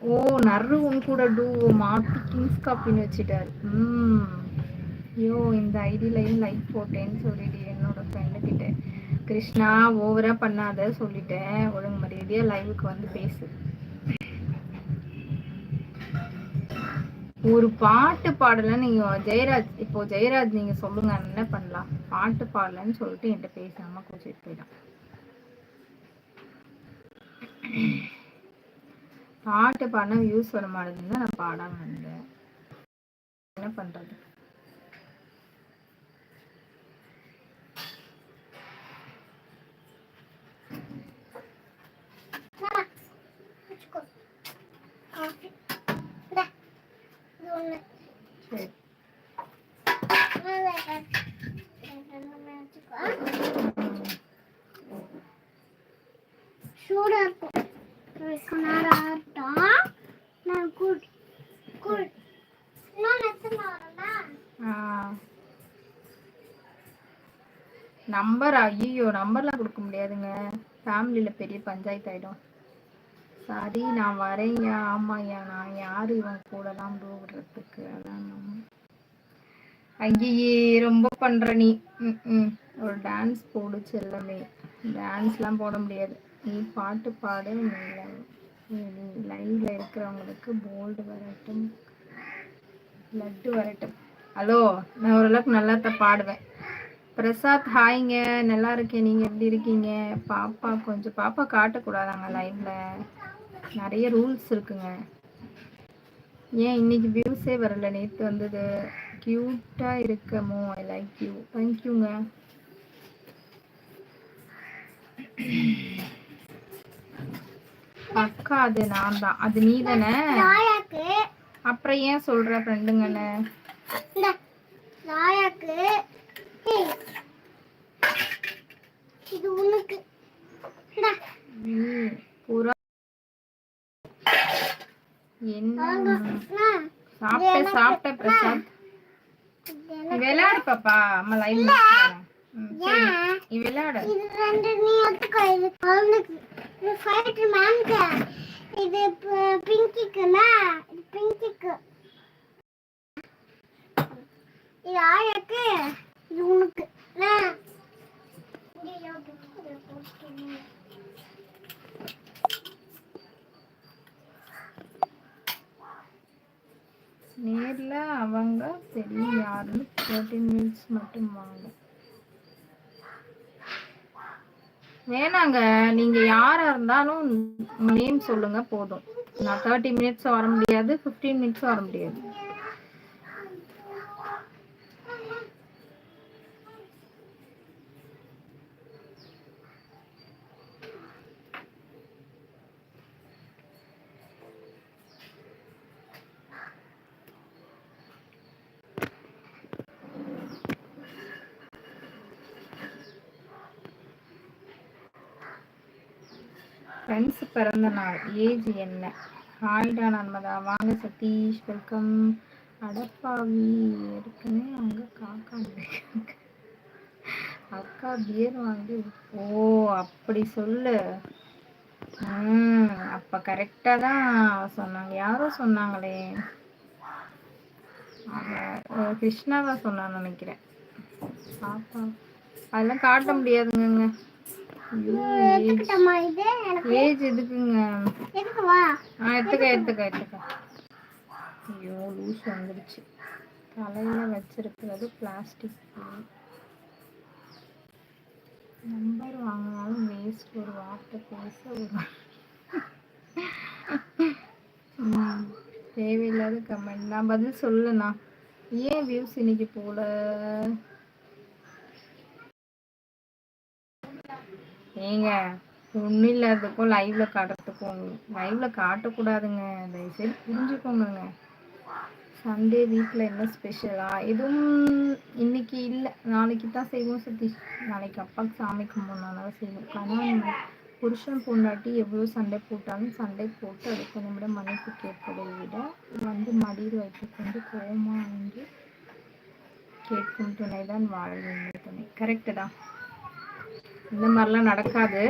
ஓ நர்ரு உன் கூட டூ மாத்தி கிங்ஸ் காப்பின்னு வச்சுட்டாரு. ம். ஐயோ இந்த ஐடியிலையும் லைக் போட்டேன்னு சொல்லிட்டு என்னோட ஃப்ரெண்டு கிட்ட. கிருஷ்ணா ஓவரா பண்ணாத சொல்லிட்டேன். ஒழுங்கு மரியாதையா லைவுக்கு வந்து பேசு. ஒரு பாட்டு பாடல நீங்க ஜெயராஜ் இப்போ ஜெயராஜ் நீங்க சொல்லுங்க என்ன பண்ணலாம்? பாட்டு பாடலன்னு சொல்லிட்டு என்கிட்ட பேசாம கூச்சிட்டு போயிட்டான். பாட்டு பாடினா வியூஸ் வர மாட்டேங்குது நான் பாடாம இருந்தேன். என்ன பண்றது? நம்பர் ஐயோ நம்பர்லாம் கொடுக்க முடியாதுங்க. ஃபேமிலியில் பெரிய பஞ்சாயத்து ஆகிடும் சரி நான் வரேன்யா ஆமாய்யா நான் யார்? இவன் கூடலாம் ப்ரோ அதான் நம்ம. ஐயே ரொம்ப பண்ணுற நீ. ம், ம். ஒரு டான்ஸ் போடு செல்லமே. டான்ஸ்லாம் போட முடியாது. நீ பாட்டு பாடு நீ லைவ்ல இருக்கிறவங்களுக்கு போல்டு வரட்டும். லட்டு வரட்டும். ஹலோ நான் ஓரளவுக்கு நல்லா தான் பாடுவேன். பிரசாத் ஹாய்ங்க. நல்லா இருக்கேன். நீங்க எப்படி இருக்கீங்க? பாப்பா கொஞ்சம் பாப்பா காட்டக்கூடாதாங்க லைவ்ல. நிறைய ரூல்ஸ் இருக்குங்க. ஏன் இன்னைக்கு வியூஸே வரல? நேற்று வந்தது. கியூட்டா இருக்கமோ ஐ லைக் யூ. தேங்க்யூங்க அக்கா அது நான் தான். அது நீ தானே? அப்புறம் ஏன் சொல்ற ஃப்ரெண்டுங்கன்னு நாயாக்கு ஏய், இது உனக்கு இந்தா, ம், புறா என்ன அண்ணா, சாப்பிட்ட சாப்பிட்ட பிரசாத் விளையாடு பாப்பா. அம்மா லைவ் விளையாடு. இது ரெண்டு நீ எடுத்துக்கோ இது குழந்தைக்கு ஃபைட்டர் மேம்க்கு இது இது பிங்கிக்கு இது ஆயாக்கு. இது உனக்கு. நேரில் அவங்க தெரியும் யாருன்னு தேர்ட்டின் மினிட்ஸ் மட்டும் வாங்க. வேணாங்க நீங்க யாரா இருந்தாலும் நேம் சொல்லுங்க போதும். நான் தேர்ட்டி மினிட்ஸ் வர முடியாது ஃபிஃப்டீன் மினிட்ஸ் வர முடியாது. ஃப்ரெண்ட்ஸ் பிறந்த நாள். ஏஜ் என்ன? ஹாய்டா நன்மதா வாங்க சதீஷ் வெல்கம் அடப்பாவி ஏற்கனவே அங்கே காக்கா அக்கா பியர் வாங்கி ஓ அப்படி சொல்லு. ம் அப்போ கரெக்டாக தான் சொன்னாங்க. யாரோ சொன்னாங்களே? அவ அஹ், கிருஷ்ணாவா சொன்னான்னு நினைக்கிறேன். பாப்பா. அதெல்லாம் காட்ட முடியாதுங்க ஏஜ். எதுக்குங்க ஆ எடுத்துக்க எடுத்துக்க. எடுத்துக்க ஐயோ லூஸ் வந்துடுச்சு தலையில வச்சிருக்கிறது பிளாஸ்டிக் நம்பர் வாங்கினாலும் வேஸ்ட் ஒரு வார்த்தை பேச தேவையில்லாத கமெண்ட் நான் பதில் சொல்லுண்ணா. ஏன் வியூஸ் இன்னைக்கு போல? ஏங்க ஒன்றும் இல்லாததுக்கும் லைவ்ல காட்டுறதுக்கும் லைவ்ல காட்டக்கூடாதுங்க. தயவுசெய்து புரிஞ்சுக்கோங்க சண்டே வீட்டில் என்ன ஸ்பெஷலா எதுவும் இன்னைக்கு இல்லை. நாளைக்கு தான் செய்வோம் சதீஷ். நாளைக்கு அப்பாவுக்கு சாமி கும்பிடனால செய்வோம். ஆனால் புருஷன் பொண்டாட்டி எவ்வளோ சண்டை போட்டாலும் சண்டை போட்டு அடுத்த நிமிடம் மன்னிப்பு கேட்பதை விட வந்து மடியில் வைத்துக்கொண்டு கோமா வந்து கேட்கும் துணை தான் வாழ்வின் துணை. கரெக்டு தான். இந்த மாதிரிலாம் நடக்காது.